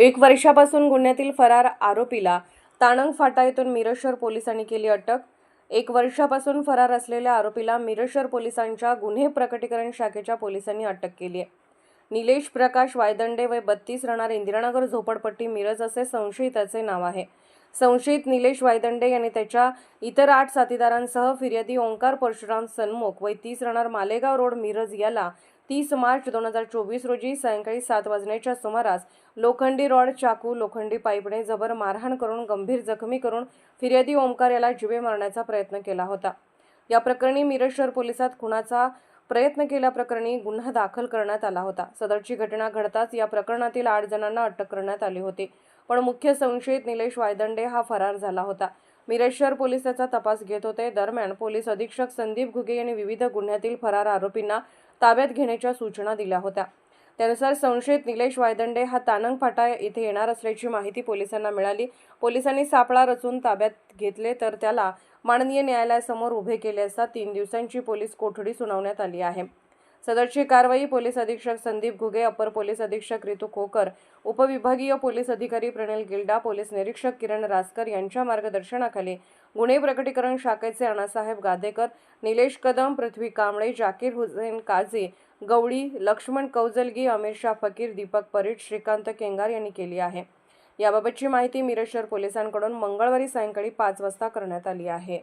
एक वर्षापासून गुन्ह्यातील फरार आरोपीला ताणंग फाटा येथून मिरज पोलिसांनी केली अटक. एक वर्षापासून फरार असलेल्या आरोपीला मिरशर पोलिसांच्या गुन्हे प्रकटीकरण शाखेच्या पोलिसांनी अटक केली आहे. निलेश प्रकाश वायदंडे वय बत्तीस राहणार इंदिरानगर झोपडपट्टी मिरज असे संशयिताचे नाव आहे. संशयित निलेश वायदंडे यांनी त्याच्या इतर आठ साथीदारांसह फिर्यादी ओंकार परशुराम सन्मुख वय तीस राहणार मालेगाव रोड मिरज याला तीस मार्च दोन हजार चोवीस रोजी सायंकाळी सात वाजण्याच्या सुमारास लोखंडी रॉड चाकू लोखंडी पाईपने जबर मारहाण करून गंभीर जखमी करून फिर्यादी ओंकार याला जिवे मारण्याचा प्रयत्न केला होता. या प्रकरणी मिरज शहर पोलिसात खुनाचा प्रयत्न केल्याप्रकरणी गुन्हा दाखल करण्यात आला होता. सदरची घटना घडताच या प्रकरणातील आठ जणांना अटक करण्यात आली होती. पण मुख्य संशयित निलेश वायदंडे हा फरार झाला होता. मिरज शहर पोलीस त्याचा तपास घेत होते. दरम्यान पोलीस अधीक्षक संदीप घुगे यांनी विविध गुन्ह्यातील फरार आरोपींना ताब्यात घेण्याच्या सूचना दिल्या होत्या. त्यानुसार संशयित निलेश वायदंडे हा तानंग फाटा येथे येणार असल्याची माहिती पोलिसांना मिळाली. पोलिसांनी सापळा रचून ताब्यात घेतले तर त्याला माननीय न्यायालयासमोर उभे केले असता तीन दिवसांची पोलीस कोठडी सुनावण्यात आली आहे. सदरची कारवाई पोलीस अधीक्षक संदीप घुगे अपर पोलीस अधीक्षक रितू खोकर उपविभागीय पोलीस अधिकारी प्रणिल गिल्डा पोलीस निरीक्षक किरण रासकर यांच्या मार्गदर्शनाखाली गुन्हे प्रकटीकरण शाखेचे अण्णासाहेब गादेकर निलेश कदम पृथ्वी कांबळे जाकीर हुसेन काझी गवळी लक्ष्मण कौजलगी अमीर शाह फकीर दीपक परीट श्रीकांत केंगार यांनी केली आहे. याबाबतची माहिती मिरज पोलिसांकडून मंगळवारी सायंकाळी पाच वाजता करण्यात आली आहे.